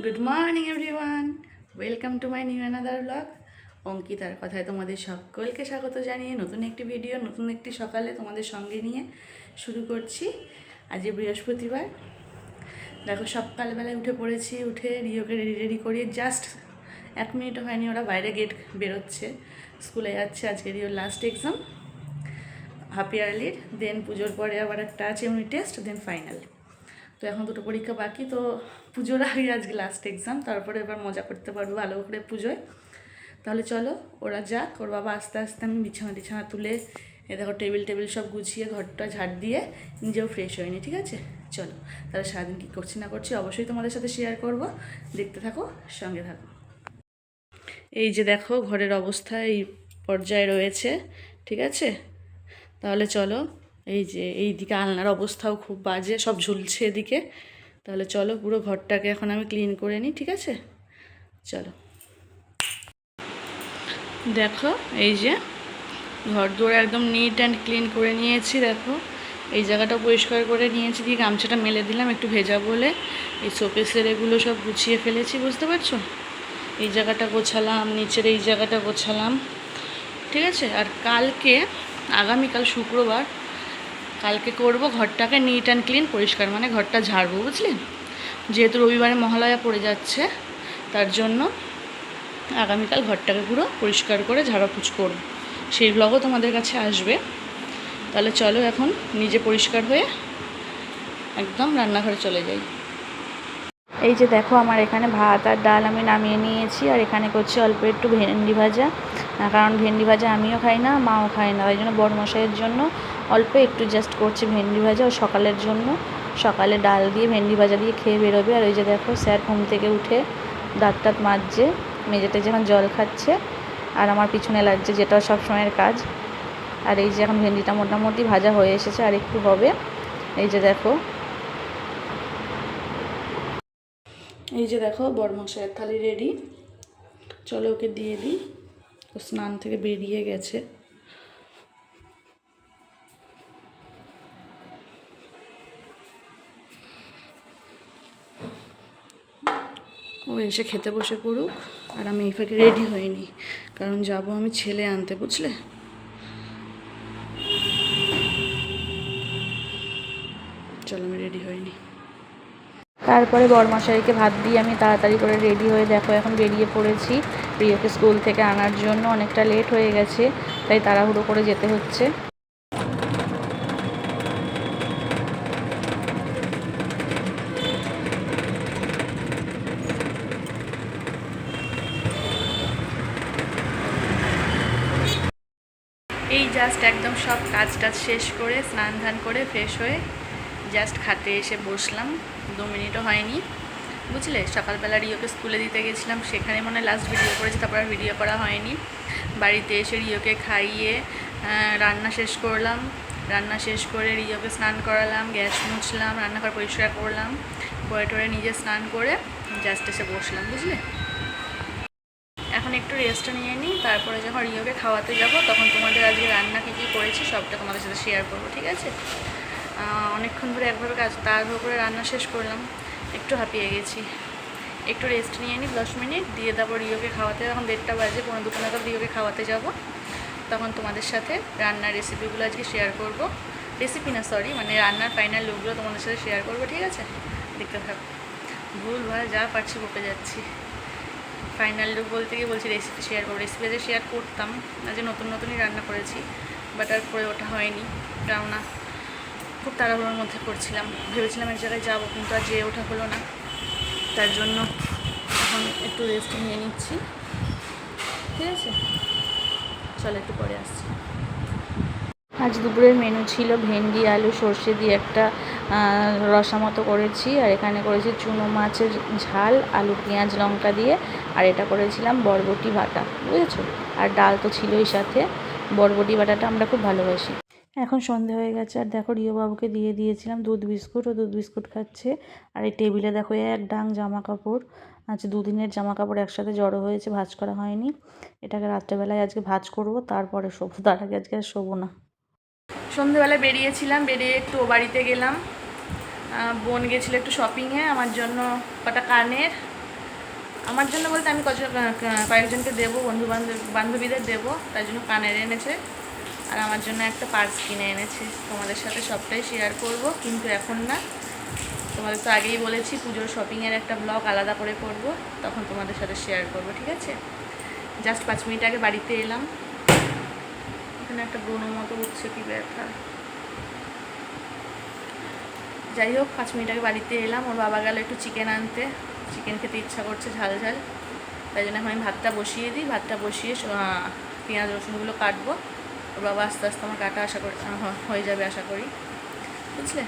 Good morning everyone welcome to my new another blog অঙ্কিতার কথায় তোমাদের সকলকে স্বাগত জানিয়ে নতুন একটি ভিডিও নতুন একটি সকালে তোমাদের সঙ্গে নিয়ে শুরু করছি। আজ বৃহস্পতিবার। দেখো, সকালবেলায় উঠে পড়েছি, উঠে রিওকে রেডি রেডি করিয়ে জাস্ট এক মিনিট হয়নি, ওরা বাইরে গেট বেরোচ্ছে স্কুলে যাচ্ছে, আজকে রিওর লাস্ট এক্সাম হাফ ইয়ারলির দেন পুজোর পরে আবার একটা আছে ইউনিট টেস্ট দেন ফাইনাল তো এখন দুটো পরীক্ষা বাকি, তো পুজোর আগে আজকে লাস্ট এক্সাম তারপরে এবার মজা করতে পারব ভালো করে পুজোয়। তাহলে চলো, ওরা যাক, ওর বাবা আস্তে আস্তে আমি বিছানা টিছানা তুলে, এ দেখো টেবিল টেবিল সব গুছিয়ে, ঘরটা ঝাড় দিয়ে নিজেও ফ্রেশ হয়নি, ঠিক আছে? চলো, তাহলে সারাদিন কী করছি না করছি অবশ্যই তোমাদের সাথে শেয়ার করব। দেখতে থাকো, সঙ্গে থাকো। এই যে দেখো, ঘরের অবস্থা এই পর্যায়ে রয়েছে, ঠিক আছে? তাহলে চলো এই যে এই দিকে আলনার অবস্থাও খুব বাজে, সব ঝুলছে এদিকে। তাহলে চলো পুরো ঘরটাকে এখন আমি ক্লিন করে নিই, ঠিক আছে? চলো। দেখো, এই যে ঘর দুয়ার একদম নিট অ্যান্ড ক্লিন করে নিয়েছি, দেখো। এই জায়গাটা পরিষ্কার করে নিয়েছি, দিয়ে গামছাটা মেলে দিলাম একটু ভেজা বলে। এই শোকেসের এগুলো সব গুছিয়ে ফেলেছি, বুঝতে পারছ? এই জায়গাটা গোছালাম, নিচের এই জায়গাটা গোছালাম, ঠিক আছে? আর কালকে, আগামীকাল শুক্রবার কালকে করব, ঘরটাকে নিট অ্যান্ড ক্লিন পরিষ্কার মানে ঘরটা ঝাড়বো বুঝলি যেহেতু রবিবারে মহালয়া পড়ে যাচ্ছে, তার জন্য আগামীকাল ঘরটাকে পুরো পরিষ্কার করে ঝাড়াপুছ করব। সেই ব্লগও তোমাদের কাছে আসবে। তাহলে চলো এখন নিজে পরিষ্কার হয়ে একদম রান্নাঘরে চলে যাই। এই যে দেখো, আমার এখানে ভাত আর ডাল আমি নামিয়ে নিয়েছি, আর এখানে করছি অল্প একটু ভেন্ডি ভাজা। কারণ ভেন্ডি ভাজা আমিও খাই না, মাও খাই না, তাই জন্য বড় মশাইয়ের জন্য অল্প একটু জাস্ট করছি ভেন্ডি ভাজা ও সকালের জন্য। সকালে ডাল দিয়ে ভেন্ডি ভাজা দিয়ে খেয়ে বেরোবে। আর ওই যে দেখো স্যার ঘুম থেকে উঠে দাঁত টাত মাজছে, মেঝেতে যখন জল খাচ্ছে, আর আমার পিছনে লাগছে যেটা সব সময়ের কাজ। আর এই যে এখন ভেন্ডিটা মোটামুটি ভাজা হয়ে এসেছে, আর একটু হবে। এই যে দেখো। এই যে দেখো বড়মশাইয়ের থালি রেডি চলো ওকে দিয়ে দিই। ও স্নান থেকে বেরিয়ে গেছে। ও এসে খেতে বসে পড়ুক, আর আমি এই ফাঁকে রেডি হইনি। কারণ যাব আমি ছেলে আনতে, বুঝলে? চলো, আমি রেডি হইনি। তারপরে বরমশাইকে ভাত দিয়ে আমি তাড়াতাড়ি করে রেডি হয়ে, দেখো, এখন বেরিয়ে পড়েছি। প্রিয়কে স্কুল থেকে আনার জন্য অনেকটা লেট হয়ে গেছে, তাই তাড়াহুড়ো করে যেতে হচ্ছে। এই জাস্ট একদম সব কাজ টাজ শেষ করে, স্নান ধান করে ফ্রেশ হয়ে জাস্ট খাতে এসে বসলাম। দু মিনিটও হয়নি। বুঝলে? সকালবেলা রিওকে স্কুলে দিতে গেছিলাম, সেখানে মনে লাস্ট ভিডিও করেছি, তারপর আর ভিডিও করা হয়নি। বাড়িতে এসে রিওকে খাইয়ে রান্না শেষ করলাম। রান্না শেষ করে রিওকে স্নান করালাম, গ্যাস মুছলাম, রান্নাঘর পরিষ্কার করলাম। করে টরে নিজে স্নান করে জাস্ট এসে বসলাম, বুঝলে? এখন একটু রেস্ট নিয়ে নিই, তারপরে যখন রিওকে খাওয়াতে যাব, তখন তোমাদের আজকে রান্না কী কী করেছি সবটা তোমাদের সাথে শেয়ার করব, ঠিক আছে? অনেকক্ষণ ধরে একভাবে কাজ, তাড়াহুড়ো করে রান্না শেষ করলাম, একটু হাঁপিয়ে গেছি। একটু রেস্ট নিয়ে নিই, দশ মিনিট, দিয়ে তারপর রিওকে খাওয়াতে যখন দেড়টা বাজে পনেরো দুটো নাগাদ রিওকে খাওয়াতে যাব। তখন তোমাদের সাথে রান্নার রেসিপিগুলো আজকে শেয়ার করব। রেসিপি না সরি মানে রান্নার ফাইনাল লুকগুলো তোমাদের সাথে শেয়ার করব, ঠিক আছে? দেখতে থাকো। ভুল, ভালো, যা পারছি বকে যাচ্ছি। ফাইনাল লুক বলতে গিয়ে বলছি রেসিপি শেয়ার করব। রেসিপি যে শেয়ার করতাম আজকে নতুন নতুনই রান্না করেছি বাট আর করে ওঠা হয়নি। কেননা খুব তাড়াহুড়োর মধ্যে করছিলাম ভেবেছিলাম এক জায়গায় যাব, কিন্তু আর যেয়ে ওঠা হলো না। তার জন্য এখন একটু রেস্ট নিয়ে নিচ্ছি। ঠিক আছে? চলো একটু পরে আসছি। আজ দুপুরের মেনু ছিল ভেন্ডি, আলু, সর্ষে দিয়ে একটা রসা মতো করেছি। আর এখানে করেছি চুনো মাছের ঝাল, আলু, পেঁয়াজ, লঙ্কা দিয়ে। আর এটা করেছিলাম বরবটি বাটা, বুঝেছ? আর ডাল তো ছিলই সাথে। বরবটি বাটাটা আমরা খুব ভালোবাসি। এখন সন্ধে হয়ে গেছে। আর দেখো রিও বাবুকে দিয়ে দিয়েছিলাম দুধ বিস্কুট। ও দুধ বিস্কুট খাচ্ছে। আর এই টেবিলে দেখো এক ডাং জামা কাপড়। আচ্ছা দুদিনের জামা কাপড় একসাথে জড়ো হয়েছে, ভাজ করা হয়নি। এটাকে রাত্রেবেলায় আজকে ভাজ করব, তারপরে শোবো। তার আগে আজকে আর শোবো না। সন্ধেবেলা বেরিয়েছিলাম, বেরিয়ে একটু ও বাড়িতে গেলাম। বোন গেছিল একটু শপিংয়ে আমার জন্য কটা কানের। আমার জন্য বলতে আমি কজন কয়েকজনকে দেবো বন্ধু বান্ধব বান্ধবীদের দেবো, তার জন্য কানের এনেছে। আর আমার জন্য একটা পার্স কিনে এনেছে। তোমাদের সাথে সবটাই শেয়ার করব, কিন্তু এখন না। তোমাদের তো আগেই বলেছি, পুজোর শপিংয়ের একটা ব্লগ আলাদা করে করব, তখন তোমাদের সাথে শেয়ার করব, ঠিক আছে? জাস্ট পাঁচ মিনিট আগে বাড়িতে এলাম। এখানে একটা ব্রণ মতো উঠছে কি ব্যথা যাই হোক, পাঁচ মিনিট আগে বাড়িতে এলাম, ওর বাবা গেল একটু চিকেন আনতে। চিকেন খেতে ইচ্ছা করছে ঝাল ঝাল। তাই জন্য আমি ভাতটা বসিয়ে দিই। ভাতটা বসিয়ে পেঁয়াজ, রসুনগুলো কাটবো। ওর বাবা আস্তে আস্তে আমার কাটা আশা করি হয়ে যাবে আশা করি। বুঝলে?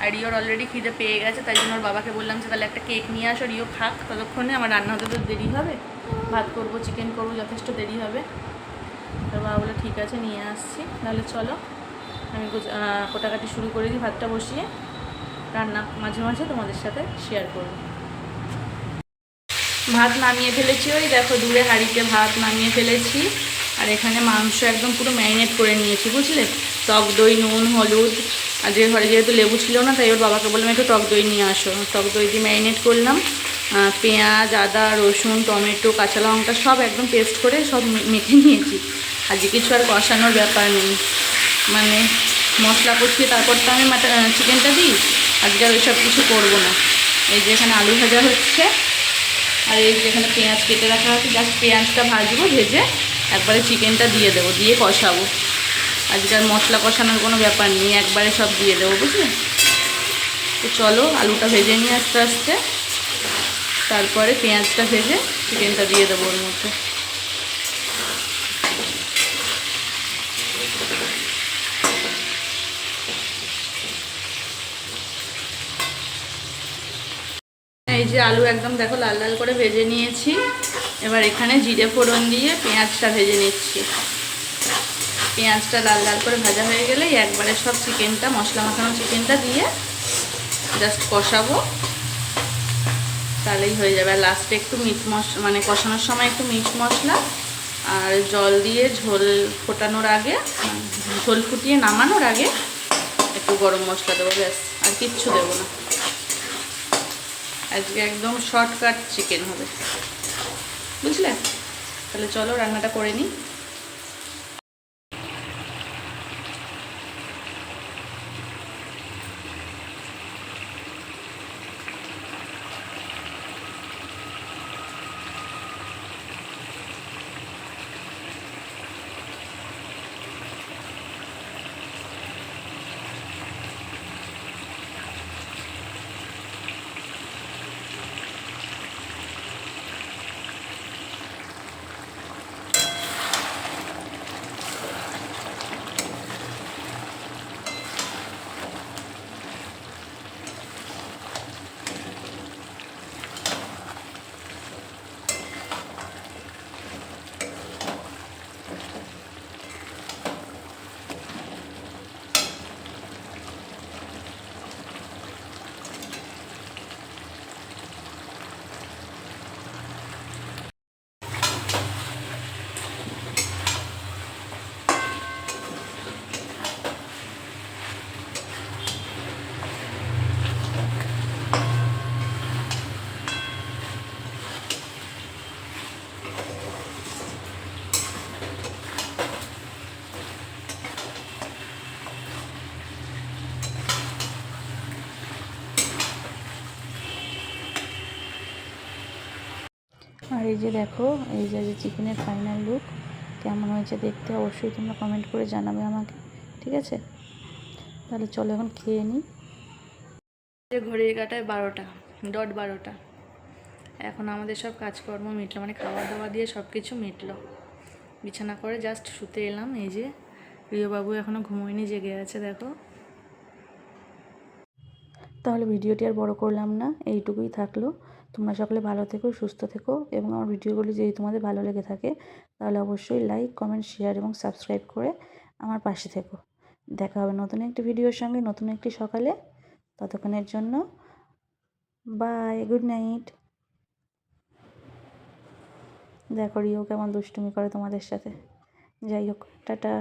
আর রিওর অলরেডি খিদে পেয়ে গেছে, তাই জন্য ওর বাবাকে বললাম যে, তাহলে একটা কেক নিয়ে আসো রিও খাক। ততক্ষণে আমার রান্না হতে তো দেরি হবে। ভাত করব চিকেন করব, যথেষ্ট দেরি হবে। বাবা বলে ঠিক আছে, নিয়ে আসছি। তাহলে চলো, আমি কোটাকাটি শুরু করে দিই, ভাতটা বসিয়ে। রান্না মাঝে মাঝে তোমাদের সাথে শেয়ার করব। ভাত নামিয়ে ফেলেছি ওই, দেখো দূরে হাঁড়িতে ভাত নামিয়ে ফেলেছি। আর এখানে মাংস একদম পুরো ম্যারিনেট করে নিয়েছি, বুঝলে? টক দই, নুন, হলুদ। আর যে ঘরে যেহেতু লেবু ছিল না, তাই ওর বাবাকে বললাম, একটু টক দই নিয়ে আসো। টক দই দিয়ে ম্যারিনেট করলাম। পেঁয়াজ, আদা, রসুন, টমেটো, কাঁচা লঙ্কা সব একদম পেস্ট করে সব মেখে নিয়েছি। আজকে কিছু আর কষানোর ব্যাপার নেই। মানে মশলা কষিয়ে তারপর তো আমি মাটা চিকেনটা দিই। আজকে আর ওইসব কিছু করব না। এই যে এখানে আলু ভাজা হচ্ছে। আর এই যে এখানে পেঁয়াজ কেটে রাখা আছে জাস্ট পেঁয়াজটা ভাজবো, ভেজে একবারে চিকেনটা দিয়ে দেবো, দিয়ে কষাবো। আজকে আর মশলা কষানোর কোনো ব্যাপার নেই। একবারে সব দিয়ে দেবো, বুঝলে? তো চলো, আলুটা ভেজে নিয়ে আস্তে আস্তে। তারপরে পেঁয়াজটা ভেজে চিকেনটা দিয়ে দেবো ওর মধ্যে। এই যে আলু একদম দেখো লাল লাল করে ভেজে নিয়েছি। এবার এখানে জিরে ফোড়ন দিয়ে পেঁয়াজটা ভেজে নিচ্ছি। পেঁয়াজটা লাল লাল করে ভাজা হয়ে গেলে একবারে সব চিকেনটা, মশলা মাখানো চিকেনটা দিয়ে জাস্ট কষাবো। তাহলেই হয়ে যাবে। আর লাস্টে একটু মিট মশ মানে কষানোর সময় একটু মিট মশলা আর জল দিয়ে ঝোল ফোটানোর আগে, ঝোল ফুটিয়ে নামানোর আগে একটু গরম মশলা দেবো, ব্যাস, আর কিচ্ছু দেবো না। আজকে একদম শর্টকাট চিকেন হবে। বুঝলে? তাহলে চলো রান্নাটা করে নিই। আর এই যে দেখো এই যে যে চিকেনের ফাইনাল লুক কেমন হয়েছে দেখতে অবশ্যই তোমরা কমেন্ট করে জানাবে আমাকে ঠিক আছে? তাহলে চলো এখন খেয়ে নিই যে ঘড়ির কাটায় বারোটা ডট বারোটা। এখন আমাদের সব কাজকর্ম মিটলো মানে খাওয়া দাওয়া দিয়ে সব কিছু মিটলো। বিছানা করে জাস্ট শুতে এলাম এই যে প্রিয়বাবু এখনও ঘুমোয়নি জেগে আছে দেখো। তাহলে ভিডিওটি আর বড় করলাম না এইটুকুই থাকল। তোমরা সকলে ভালো থেকো, সুস্থ থেকো এবং আমার ভিডিওগুলি যদি তোমাদের ভালো লেগে থাকে, তাহলে অবশ্যই লাইক কমেন্ট শেয়ার এবং সাবস্ক্রাইব করে আমার পাশে থেকো। দেখা হবে নতুন একটি ভিডিওর সঙ্গে, নতুন একটি সকালে। ততক্ষণের জন্য বাই গুড নাইট দেখো রিও কেমন দুষ্টুমি করে তোমাদের সাথে। যাই হোক, টাটা।